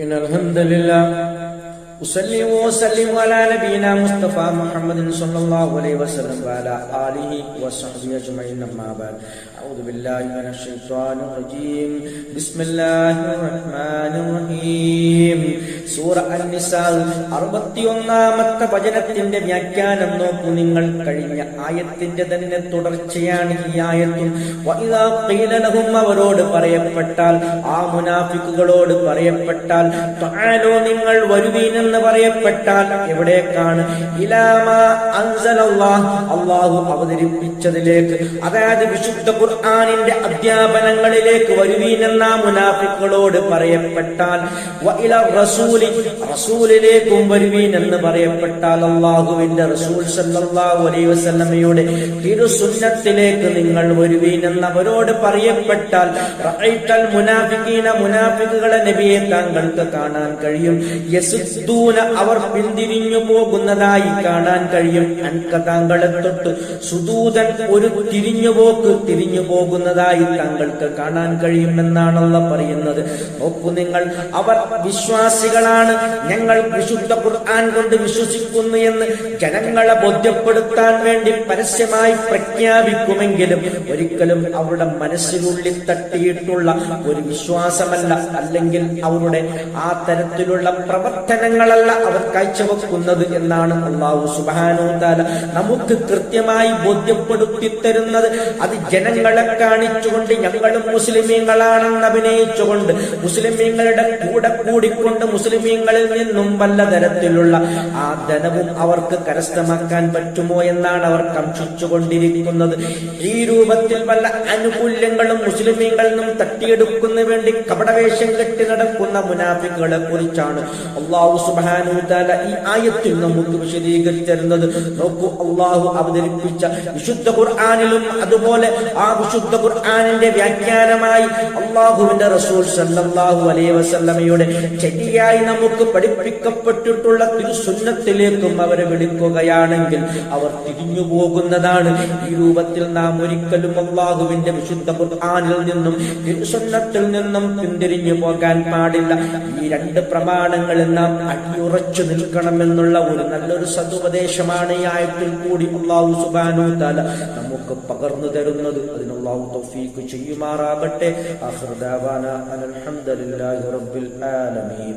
إن الحمد لله. أصلي وأسلم على نبينا مصطفى محمد صلى الله عليه وسلم وعلى آله وصحبه أجمعين أما بعد. أعوذ بالله من الشيطان الرجيم. بسم الله الرحمن الرحيم. സൂറ അന്നിസാ അറുപത്തിയൊന്നാമത്തെ വചനത്തിന്റെ വ്യാഖ്യാനം നോക്കൂ. നിങ്ങൾ കഴിഞ്ഞ ആയത്തിന്റെ തന്നെ തുടർച്ചയാണ് ഈ ആയത്തും. അവരോട് പറയപ്പെട്ടാൽ ആ മുനാഫിക്കുകളോട് പറയപ്പെട്ടാൽ താനോ നിങ്ങൾ വരുവീനെന്ന് പറയപ്പെട്ടാൽ എവിടേക്കാണ്? ഇലാമാ അൻസലല്ലാഹ്. അല്ലാഹു അവതരിപ്പിച്ചതിലേക്ക് അതായത് വിശുദ്ധ ഖുർആാനിന്റെ അധ്യാപനങ്ങളിലേക്ക് വരുവീനെന്ന മുനാഫിക്കുകളോട് പറയപ്പെട്ടാൽ വഇല റസൂലി റസൂലിലേക്കും വരുവീൻ എന്ന് പറയപ്പെട്ടാൽ അള്ളാഹുവിന്റെ റസൂൽ സല്ലല്ലാഹു അലൈഹി വസല്ലമയുടെ തിരുസുന്നത്തിലേക്ക് നിങ്ങൾ വരുവീൻ എന്ന് അവരോട് പറയപ്പെട്ടാൽ റഅയ്തൽ മുനാഫിഖീന മുനാഫിക്കുകളെ നബിയെ താങ്കൾക്ക് കാണാൻ കഴിയും. യസുദ്ദൂന അവർ പിന്തിരിഞ്ഞു പോകുന്നതായി കാണാൻ കഴിയും. അൻക താങ്കളെ തൊട്ട് സുദൂതൻ ഒരു തിരിഞ്ഞുപോക്ക് തിരിഞ്ഞു പോകുന്നതായി താങ്കൾക്ക് കാണാൻ കഴിയുമെന്നാണല്ലോ പറയുന്നത്. നോക്കൂ നിങ്ങൾ അവർ വിശ്വാസികളാണ് ഞങ്ങൾ വിശുദ്ധ ഖുർആൻ കൊണ്ട് വിശ്വസിക്കുന്നു എന്ന് ജനങ്ങളെ ബോധ്യപ്പെടുത്താൻ വേണ്ടി പരസ്യമായി പ്രഖ്യാപിക്കുമെങ്കിലും ഒരിക്കലും അവരുടെ മനസ്സിനുള്ളിൽ തട്ടിയിട്ടുള്ള ഒരു വിശ്വാസമല്ല. അല്ലെങ്കിൽ അവരുടെ ആ തരത്തിലുള്ള പ്രവർത്തനങ്ങളല്ല അവർ കാഴ്ചവെക്കുന്നത് എന്നാണ് അള്ളാഹു സുബാനോ താല നമുക്ക് കൃത്യമായി ബോധ്യപ്പെടുത്തി തരുന്നത്. അത് ജനങ്ങളെ കാണിച്ചുകൊണ്ട് ഞങ്ങളും മുസ്ലിമീങ്ങളാണെന്ന് അഭിനയിച്ചുകൊണ്ട് മുസ്ലിമീങ്ങളുടെ കൂടെ കൂടിക്കൊണ്ട് മുസ്ലിമീങ്ങളിൽ നിന്നും വല്ല തരത്തിലുള്ള ആ ധനവും അവർക്ക് കരസ്ഥമാക്കാൻ പറ്റുമോ എന്നാണ് അവർ കംഷിച്ചുകൊണ്ടിരിക്കുന്നത് ഈ രൂപത്തിൽ വല്ല ആനുകൂല്യങ്ങളും മുസ്ലിമീങ്ങളിൽ നിന്നും തട്ടിയെടുക്കുന്ന വേണ്ടി കപടവേഷം കെട്ടി നടക്കുന്ന മുനാഫിക്കുകളെ കുറിച്ചാണ് അള്ളാഹു സുബാനു താല ഈ ആയത്തിൽ നമുക്ക് വിശദീകരിച്ചിരുന്നത്. നോക്കൂ അള്ളാഹു അവതരിപ്പിച്ച വിശുദ്ധ ഖുർആാനിലും അതുപോലെ ആ വിശുദ്ധ ഖുർആാനിന്റെ വ്യാഖ്യാനമായി അള്ളാഹുവിന്റെ റസൂൽ സല്ലല്ലാഹു അലൈഹി വസല്ലമയുടെ ശരിയായി നമുക്ക് പഠിപ്പിക്കപ്പെട്ടിട്ടുള്ള തിരുസുന്നത്തിലേക്കും അവരെ വിളിക്കുകയാണെങ്കിൽ അവർ തിരിഞ്ഞു പോകുന്നതാണ്. ഈ രൂപത്തിൽ നാം ഒരിക്കലും അള്ളാഹുവിന്റെ വിശുദ്ധ ഖുർആാനിൽ നിന്നും തിരുസുന്നത്തിൽ നിന്നും പിന്തിരിഞ്ഞു പോകാൻ പാടില്ല. ഈ രണ്ട് പ്രമാണങ്ങളിൽ നാം അടിയുറച്ചു നിൽക്കണമെന്നുള്ള ഒരു നല്ലൊരു സതുപദേശമാണ് ഈ ആയത്തിൽ കൂടി അള്ളാഹു സുബാനു താല നമുക്ക് പകർന്നു തരുന്നത്. അതിനുള്ള തൗഫീഖ് ചെയ്യുമാറാകട്ടെ. അഹൃദാവാന അൽഹംദുലില്ലാഹി റബ്ബിൽ ആലമീൻ.